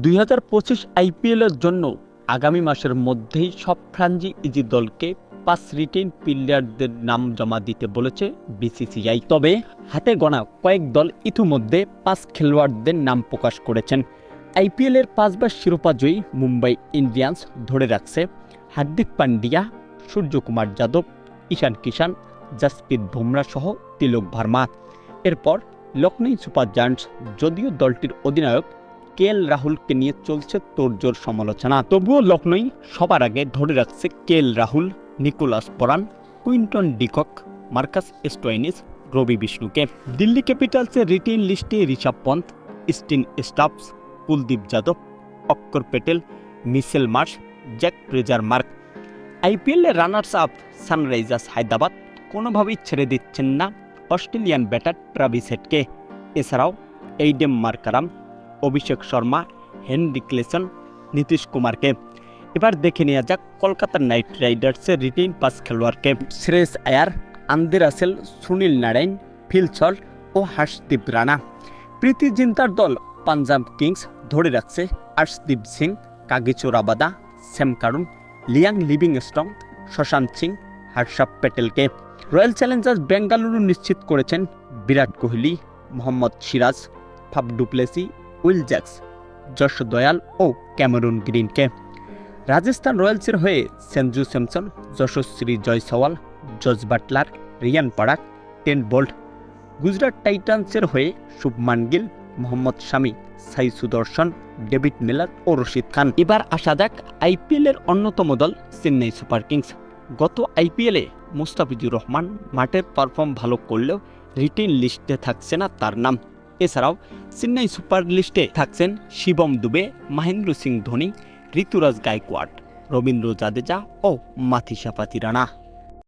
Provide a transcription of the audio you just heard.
দুই হাজার পঁচিশ আইপিএলের জন্য আগামী মাসের মধ্যেই সব ফ্রাঞ্জি ইজি দলকে পাঁচ রিটেন প্লেয়ারদের নাম জমা দিতে বলেছে বিসিসিআই। তবে হাতে গোনা কয়েক দল ইতিমধ্যে পাঁচ খেলোয়াড়দের নাম প্রকাশ করেছেন। আইপিএলের পাঁচবার শিরোপা জয়ী মুম্বাই ইন্ডিয়ান্স ধরে রাখছে হার্দিক পান্ডিয়া, সূর্যকুমার যাদব, ঈশান কিষান জাসপ্রীত বুমরা সহ তিলক ভার্মা। এরপর লখনৌ সুপার জায়ান্টস, যদিও দলটির অধিনায়ক কে এল রাহুলকে নিয়ে চলছে তোড়জোড় সমালোচনা। তবুও লখনৌ সবার আগে ধরে রাখছে K L Rahul, Nicholas Pooran Quinton de Kock, Marcus Stoinis, Ravi বিষ্ণুকে। দিল্লি ক্যাপিটালসের রিটেন লিস্টে Rishabh Pant স্টিন Stubbs Kuldeep Yadav, Axar Patel Mitchell Marsh, Jake Fraser McGurk. আইপিএলের রানার্স আপ সানরাইজার্স হায়দ্রাবাদ কোনোভাবেই ছেড়ে দিচ্ছেন না অস্ট্রেলিয়ান ব্যাটার ট্রাভিস হেডকে। এছাড়াও Aiden Markram Abhishek Sharma, Heinrich Klaasen, Nitish কুমারকে। এবার দেখে নেওয়া যাক কলকাতা নাইট রাইডার্সের রিটেইন পাস খেলোয়াড়কে। Shreyas Iyer Andre Russell, Sunil Narine, Phil Salt ও হর্ষদীপ রানা। প্রীতি জিন্তার দল পাঞ্জাব কিংস ধরে রাখছে Arshdeep Singh Kagiso Rabada Sam Curran, Liam Livingstone Shashank Singh, হর্ষভ প্যাটেলকে। রয়্যাল চ্যালেঞ্জার্স বেঙ্গালুরু নিশ্চিত করেছেন Virat Kohli, Mohammed Siraj, Faf du Plessis Will Jacks Yash Dayal O Cameroon গ্রিনকে। Rajasthan রয়্যালসের হয়ে Sanju Samson Yashasvi Jaiswal Jos Buttler, Riyan Parag Trent Boult. Gujarat টাইটান্সের হয়ে Shubman Gill, Mohammed Shami, Sai Sudharsan, David Miller ও রশিদ খান। এবার আসা যাক আইপিএলের অন্যতম দল চেন্নাই সুপার কিংস। গত আইপিএলে মুস্তাফিজুর রহমান মাঠের পারফর্ম ভালো করলেও রিটেন লিস্টে থাকছে না তার নাম। এছাড়াও চেন্নাই সুপার লিস্টে থাকছেন শিবম দুবে, মাহেন্দ্র সিং ধোনি, ঋতুরাজ গায়কোয়াড, রবীন্দ্র জাদেজা ও মাথি পাতি রানা